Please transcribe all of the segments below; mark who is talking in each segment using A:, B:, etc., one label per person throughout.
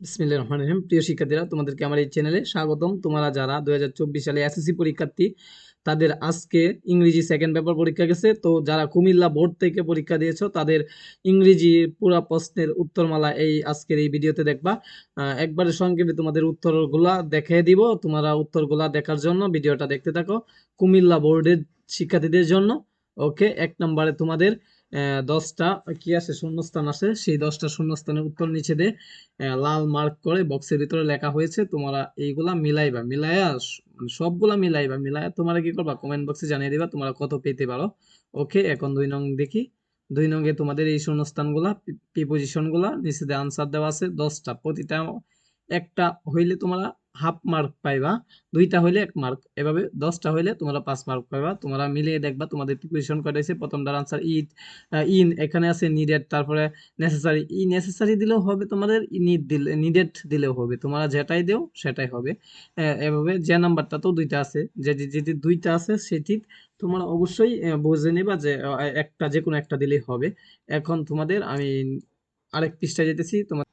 A: বিসমিল্লাহ রহমান রহিম। প্রিয় শিক্ষার্থীরা, তোমাদেরকে আমার এই চ্যানেলে স্বাগতম। তোমরা যারা দুই সালে এসএসসি পরীক্ষার্থী, তাদের আজকে ইংরেজি সেকেন্ড পেপার পরীক্ষা গেছে। তো যারা কুমিল্লা বোর্ড থেকে পরীক্ষা দিয়েছ, তাদের ইংরেজি পুরা প্রশ্নের উত্তরমালা এই আজকের এই ভিডিওতে দেখবা। একবারে সংক্ষেপে তোমাদের উত্তরগুলা দেখিয়ে দিব। তোমরা উত্তরগুলা দেখার জন্য ভিডিওটা দেখতে থাকো। কুমিল্লা বোর্ডের শিক্ষার্থীদের জন্য। ওকে, এক নম্বরে তোমাদের দশটা কি আছে? শূন্যস্থান আছে। সেই দশটা শূন্যস্থানের উত্তর নিচে দিয়ে লাল মার্ক করে বক্সের ভিতরে লেখা হয়েছে, তোমরা এইগুলা মিলাইবা। মিলাইয়া মানে সবগুলা মিলাইবা। মিলাইয়া তোমরা কি করবা? কমেন্ট বক্সে জানিয়ে দিবা তোমরা কত পেতে পারো। ওকে এখন দুই নং দেখি। দুই নঙ্গে তোমাদের এই শূন্যস্থানগুলা প্রিপোজিশনগুলা, নিচে দিয়ে আনসার দেওয়া আছে দশটা। প্রতিটা একটা হইলে তোমরা হাফ মার্ক পাইবা, দুইটা হইলে এক মার্ক এভাবে দশটা হইলে তোমরা পাঁচ মার্ক পাইবা। তোমরা মিলিয়ে দেখবা তোমাদের প্রিপোজিশন কয়টা হয়েছে। প্রথমটার আনসার ইট ইন এখানে আছে নিডেড তারপরে নেসেসারি ই নেসেসারি দিলেও হবে তোমাদের নিড দিলে নিডেড দিলেও হবে। তোমরা যেটাই দেও, সেটাই হবে। এভাবে যে নাম্বারটা তো দুইটা আছে। যে- যেটি দুইটা আছে সেটি তোমরা অবশ্যই বুঝে নিবা যে একটা, যে কোনো একটা দিলেই হবে। এখন তোমাদের আমি আরেক পৃষ্ঠায় যেতেছি তোমার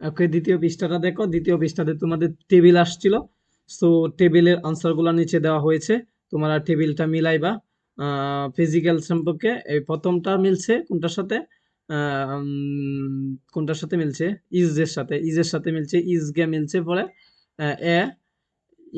A: ওকে, দ্বিতীয় পৃষ্ঠাটা দেখো। দ্বিতীয় পৃষ্ঠাতে তোমাদের টেবিল আসছিল। সো টেবিলের আনসারগুলো নিচে দেওয়া হয়েছে। তোমরা টেবিলটা মিলাইবা। ফিজিক্যাল সম্পর্কে এই প্রথমটা মিলছে কোনটার সাথে? কোনটার সাথে মিলছে? ইজের সাথে। ইজের সাথে মিলছে, ইজগে মিলছে পরে এ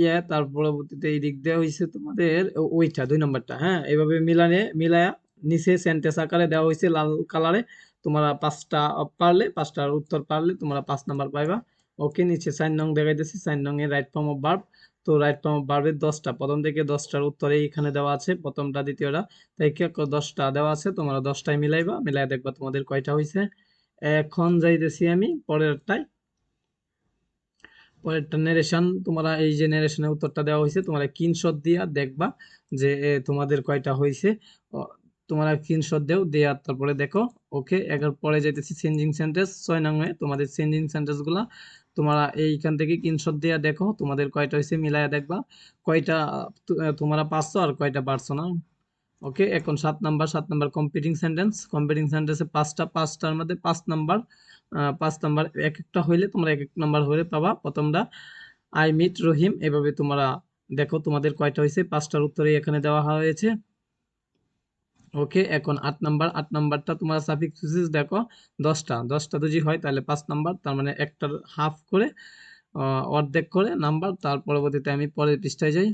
A: ইয়ে তার পরবর্তীতে এই দিক দেওয়া হয়েছে তোমাদের ওইটা, দুই নম্বরটা হ্যাঁ? এইভাবে মিলানে, মিলায়া, নিচে সেন্টেন্স আকারে দেওয়া হয়েছে লাল কালারে তোমরা পাঁচটা পারলে, পাঁচটার উত্তর পারলে তোমরা পাঁচ নাম্বার পাইবা। ওকে নিচে সাইন নং দেখাইতেছি, সাইন নং এর রাইট ফর্ম অফ ভার্ব তো রাইট ফর্ম অফ ভার্বের দশটা, প্রথম থেকে দশটার উত্তরে এখানে দেওয়া আছে, প্রথমটা, দ্বিতীয়টা। তাই দশটা দেওয়া আছে, তোমরা দশটায় মিলাইবা মিলাই দেখবা তোমাদের কয়টা হয়েছে এখন যাইতেছি আমি পরেরটায়। পরেরটা নেরেশন তোমরা এই যে নেরেশনের উত্তরটা দেওয়া হয়েছে তোমরা স্ক্রিনশট দিয়া দেখবা যে তোমাদের কয়টা হয়েছে তোমরা স্ক্রিনশট দেও দেওয়ার তারপরে দেখো ওকে এগার পরে যাইতেছি চেঞ্জিং সেন্টেন্স ছয় নং তোমাদের চেঞ্জিং সেন্টেন্সগুলা, তোমরা এইখান থেকে স্ক্রিনশট দিয়া দেখো, তোমাদের কয়টা হয়েছে মিলায়া দেখবা, কয়টা তোমরা পারছ আর কয়টা পারছ না ওকে এখন সাত নাম্বার সাত নাম্বার কম্পিটিং সেন্টেন্স কম্পিটিং সেন্টেন্সে পাঁচটা, পাঁচটার মধ্যে পাঁচ নাম্বার পাঁচ নাম্বার, এক একটা হইলে তোমরা এক এক নাম্বার হলে পাবা, প্রথমটা আই মিট রহিম এভাবে তোমরা দেখো তোমাদের কয়টা হয়েছে পাঁচটার উত্তরে এখানে দেওয়া হয়েছে ওকে, এখন আট নাম্বার, আট নাম্বারটা তোমার সাফিক্স সুইচেস দেখো, দশটা দশটা যদি হয় তাহলে পাঁচ নাম্বার, তার মানে একটার হাফ করে অর্ধেক করে নাম্বার, তার পরবর্তীতে আমি পরের পৃষ্ঠায় যাই।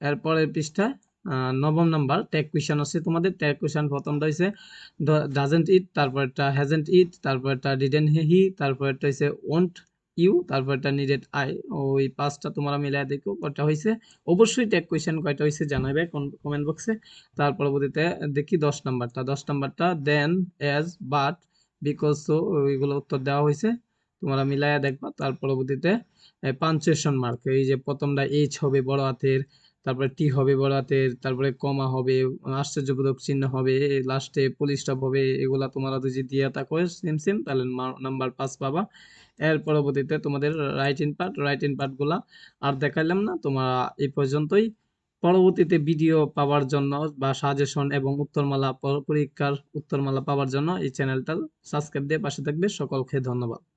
A: এর পরের পৃষ্ঠায় নবম নাম্বার ট্যাগ কুয়েশন আছে তোমাদের ট্যাগ কুয়েশন প্রথমটা হচ্ছে ডাজেন্ট ইট তারপরটা হ্যাজেন্ট ইট তারপরটা ডিডেন্ট হি তারপরটা হচ্ছে ওন্ট ইউ তারপরটা নিডেড আই ওই পাঁচটা তোমরা মিলাই দেখো কয়টা হয়েছে অবশ্যই ট্যাগ কোয়েশ্চেন কয়টা হয়েছে জানাবে কমেন্ট বক্সে তার পরবর্তীতে দেখি দশ নাম্বারটা। দশ নাম্বারটা then as but because so ওইগুলো উত্তর দেওয়া হয়েছে তোমরা মিলাইয়া দেখবা। তার পরবর্তীতে পাঞ্চুয়েশন মার্ক এই যে প্রথমটা এইচ হবে বড় হাতের। তারপরে টি হবে হাতের তারপরে কমা হবে, আশ্চর্যবোধক চিহ্ন হবে লাস্টে পুলিশ স্টপ হবে, এগুলা তোমরা যদি দিয়ে থাকো সেম সেম তাহলে নাম্বার পাঁচ পাবা। এর পরবর্তীতে তোমাদের right in part right in পার্টগুলা আর দেখাইলাম না, তোমরা এই পর্যন্তই। পরবর্তীতে ভিডিও পাওয়ার জন্য বা সাজেশন এবং উত্তরমালা, পরীক্ষার উত্তরমালা পাওয়ার জন্য এই চ্যানেলটা সাবস্ক্রাইব দিয়ে পাশে থাকবে। সকলকে ধন্যবাদ।